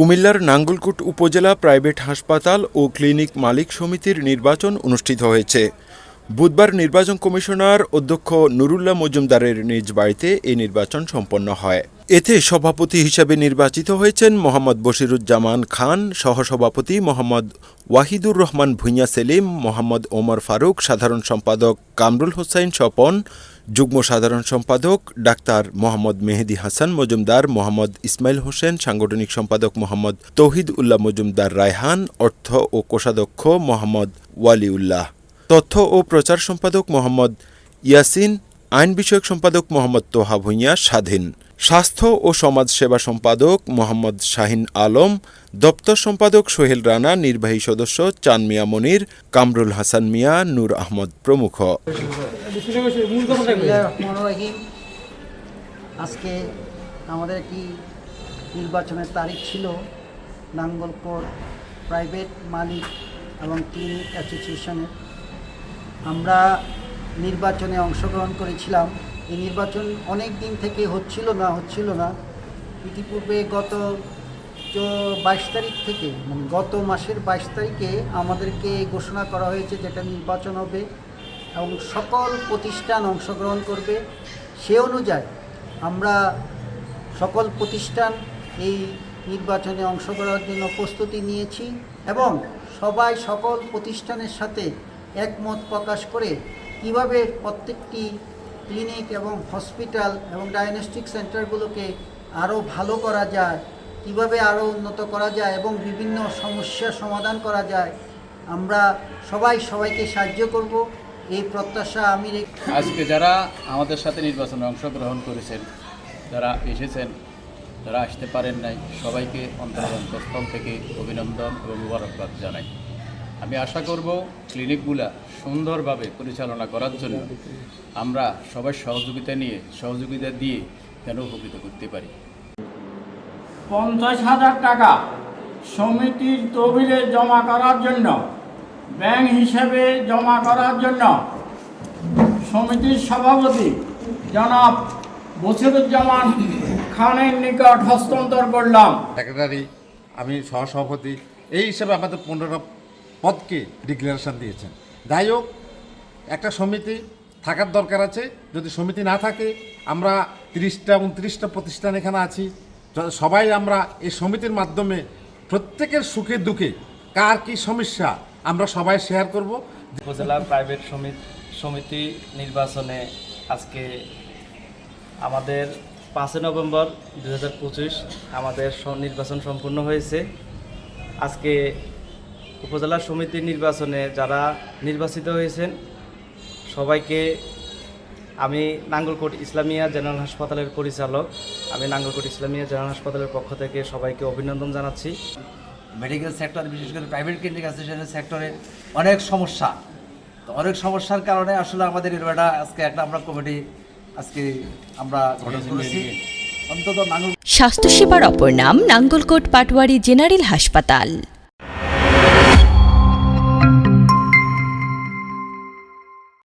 কুমিল্লার নাঙ্গলকুট উপজেলা প্রাইভেট হাসপাতাল ও ক্লিনিক মালিক সমিতির নির্বাচন অনুষ্ঠিত হয়েছে। বুধবার নির্বাচন কমিশনার অধ্যক্ষ নুরুল্লাহ মজুমদারের নিজ বাড়িতে এই নির্বাচন সম্পন্ন হয়। এতে সভাপতি হিসাবে নির্বাচিত হয়েছেন মোহাম্মদ বশিরুজ্জামান খান, সহসভাপতি মোহাম্মদ ওয়াহিদুর রহমান ভুঁইয়া সেলিম, মোহাম্মদ ওমর ফারুক, সাধারণ সম্পাদক কামরুল হোসাইন স্বপন, যুগ্ম সাধারণ সম্পাদক ডাক্তার মোহাম্মদ মেহেদি হাসান মজুমদার, মোহাম্মদ ইসমাইল হোসেন, সাংগঠনিক সম্পাদক মোহাম্মদ তৌহিদ উল্লাহ মজুমদার রায়হান, অর্থ ও কোষাধ্যক্ষ মোহাম্মদ ওয়ালিউল্লাহ। তথ্য ও প্রচার সম্পাদক মোহাম্মদ ইয়াসিন, আইন বিষয়ক সম্পাদক মোহাম্মদ তোহা ভুঁইয়া স্বাধীন। স্বাস্থ্য ও সমাজ সেবা সম্পাদক মোহাম্মদ শাহিন আলম, দপ্তর সম্পাদক সোহেল রানা, নির্বাহী সদস্য চান মিয়া মনির, কামরুল হাসান মিয়া, নূর আহমদ প্রমুখ। আজকে আমাদের একটি নির্বাচনের তারিখ ছিল, নাঙ্গলকোট প্রাইভেট মালিক এবং ক্লিনিক অ্যাসোসিয়েশনের। আমরা নির্বাচনে অংশগ্রহণ করেছিলাম। এই নির্বাচন অনেক দিন থেকে হচ্ছিল না হচ্ছিল না। ইতিপূর্বে গত বাইশ তারিখ থেকে মানে গত মাসের বাইশ তারিখে আমাদেরকে ঘোষণা করা হয়েছে যেটা নির্বাচন হবে এবং সকল প্রতিষ্ঠান অংশগ্রহণ করবে। সে অনুযায়ী আমরা সকল প্রতিষ্ঠান এই নির্বাচনে অংশগ্রহণের জন্য প্রস্তুতি নিয়েছি এবং সবাই সকল প্রতিষ্ঠানের সাথে একমত প্রকাশ করে কীভাবে প্রত্যেকটি ক্লিনিক এবং হসপিটাল এবং ডায়াগনস্টিক সেন্টারগুলোকে আরও ভালো করা যায়, কীভাবে আরও উন্নত করা যায় এবং বিভিন্ন সমস্যার সমাধান করা যায়, আমরা সবাই সবাইকে সাহায্য করব। এই প্রত্যাশা আমি আজকে যারা আমাদের সাথে নির্বাচনে অংশগ্রহণ করেছেন, যারা এসেছেন, যারা আসতে পারেন নাই, সবাইকে অন্তরস্থল থেকে অভিনন্দন এবং মুবারকবাদ জানাই। আমি আশা করব ক্লিনিকগুলা সুন্দরভাবে পরিচালনা করার জন্য আমরা সবাই সহযোগিতা নিয়ে সহযোগিতা দিয়ে যেন উপকৃত করতে পারি। পঞ্চাশ হাজার টাকা সমিতির তহবিলে জমা করার জন্য ব্যাংক হিসেবে জমা করার জন্য সমিতির সভাপতি জনাব বসিরুজ্জামান খানের নিকট হস্তান্তর করলাম। সেক্রেটারি আমি সহসভাপতি এই হিসাবে আমাদের পনেরোটা পদকে ডিক্লারেশন দিয়েছেন। যাই হোক, একটা সমিতি থাকার দরকার আছে। যদি সমিতি না থাকে, আমরা তিরিশটা, উনত্রিশটা প্রতিষ্ঠান এখানে আছি। সবাই আমরা এই সমিতির মাধ্যমে প্রত্যেকের সুখে, দুঃখে, কার কি সমস্যা, আমরা সবাই শেয়ার করব। উপজেলা প্রাইভেট সমিতি সমিতি নির্বাচনে আজকে আমাদের পাঁচই নভেম্বর দু হাজার পঁচিশ আমাদের নির্বাচন সম্পূর্ণ হয়েছে। আজকে উপজেলা সমিতি নির্বাচনে যারা নির্বাচিত হয়েছেন সবাইকে আমি নাঙ্গলকোট ইসলামিয়া জেনারেল হাসপাতালের পরিচালক আমি নাঙ্গলকোট ইসলামিয়া জেনারেল হাসপাতালের পক্ষ থেকে সবাইকে অভিনন্দন জানাচ্ছি। মেডিকেল সেক্টর বিশেষ করে প্রাইভেট ক্লিনিক অ্যাসোসিয়েশনের সেক্টরে অনেক সমস্যা। তো অনেক সমস্যার কারণে আসলে আমাদের এটা আজকে একটা আমরা কমিটি আজকে আমরা গঠন করেছি। অন্তত নাঙ্গল স্বাস্থ্যসেবার অপর নাম নাঙ্গলকোট পাটওয়ারি জেনারেল হাসপাতাল।